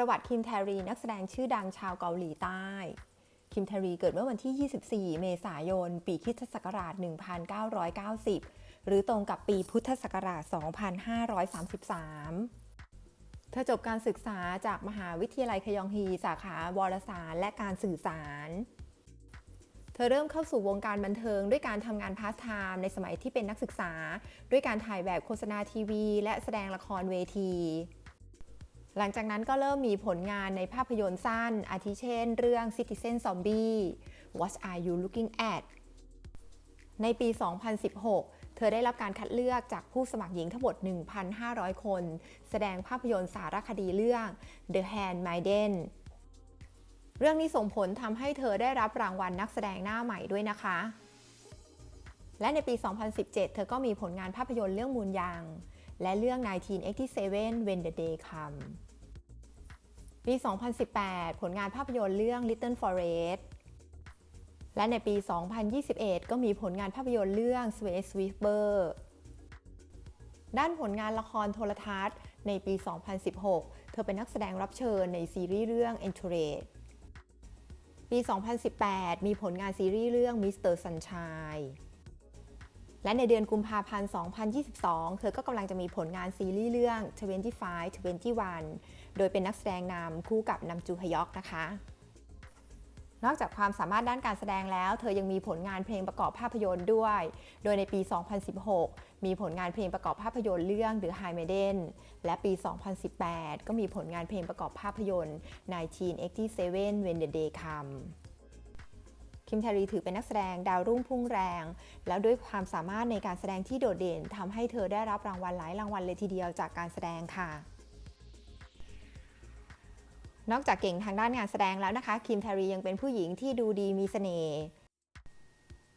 ประวัติคิมแทรี นักแสดงชื่อดังชาวเกาหลีใต้ คิมแทรีเกิดเมื่อวันที่ 24 เมษายน ปีคริสตศักราช 1990 หรือตรงกับปีพุทธศักราช 2533เธอจบการศึกษาจากมหาวิทยาลัยคยองฮี สาขาวารสารและการสื่อสาร เธอเริ่มเข้าสู่วงการบันเทิงด้วยการทำงานพาร์ทไทม์ในสมัยที่เป็นนักศึกษา ด้วยการถ่ายแบบโฆษณาทีวี และแสดงละครเวที หลังจากนั้นก็เริ่มมีผลงานในภาพยนตร์สั้น อาทิเช่น เรื่อง Citizen Zombie What Are You Looking At ในปี 2016 เธอได้รับการคัดเลือกจากผู้สมัครหญิงทั้งหมด 1,500 คน แสดงภาพยนตร์สารคดีเรื่อง The Handmaiden เรื่องนี้ส่งผลทำให้เธอได้รับรางวัลนักแสดงหน้าใหม่ด้วยนะคะ และในปี 2017 เธอก็มีผลงานภาพยนตร์เรื่องมูลยังและเรื่อง1987 When the Day comes ปี 2018 ผลงานภาพยนตร์เรื่อง Little Forest และในปี 2021 ก็มีผลงานภาพยนตร์เรื่อง Sweet Sweeper ด้านผลงานละครโทรทัศน์ ในปี 2016 เธอเป็นนักแสดงรับเชิญในซีรีส์เรื่อง Entourage ปี 2018 มีผลงานซีรีส์เรื่อง Mr. Sunshine และในเดือนกุมภาพันธ์ 2022 เธอก็กำลังจะมีผลงานซีรีส์เรื่อง 25 21 โดยเป็นนักแสดงนำคู่กับนำจูฮยอกนะคะ นอกจากความสามารถด้านการแสดงแล้ว เธอยังมีผลงานเพลงประกอบภาพยนตร์ด้วย โดยในปี 2016 มีผลงานเพลงประกอบภาพยนตร์เรื่อง The High Maiden และปี 2018 ก็มีผลงานเพลงประกอบภาพยนตร์ 1987 When the Day Comes คิมแทรีถือเป็นนักแสดงดาวรุ่งพุ่งแรง แล้วด้วยความสามารถในการแสดงที่โดดเด่นทำให้เธอได้รับรางวัลหลายรางวัลเลยทีเดียวจากการแสดงค่ะนอกจากเก่งทางด้านงานแสดงแล้วนะคะ คิมแทรียังเป็นผู้หญิงที่ดูดีมีเสน่ห์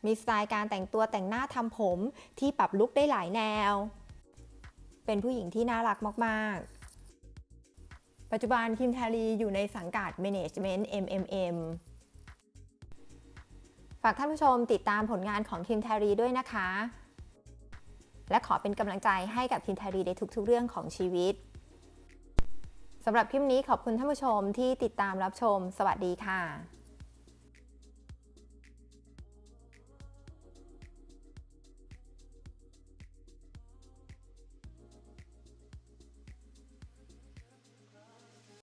มีสไตล์การแต่งตัวแต่งหน้าทำผมที่ปรับลุคได้หลายแนว เป็นผู้หญิงที่น่ารักมากๆ ปัจจุบันคิมแทรีอยู่ในสังกัด Management MMM ฝากท่านผู้ชมติดตามผลงานของคิมแทรีด้วยนะคะ และขอเป็นกำลังใจให้กับคิมแทรีในทุกๆ เรื่องของชีวิตสำหรับคลิปนี้ขอบคุณท่านผู้ชมที่ติดตามรับชม สวัสดีค่ะ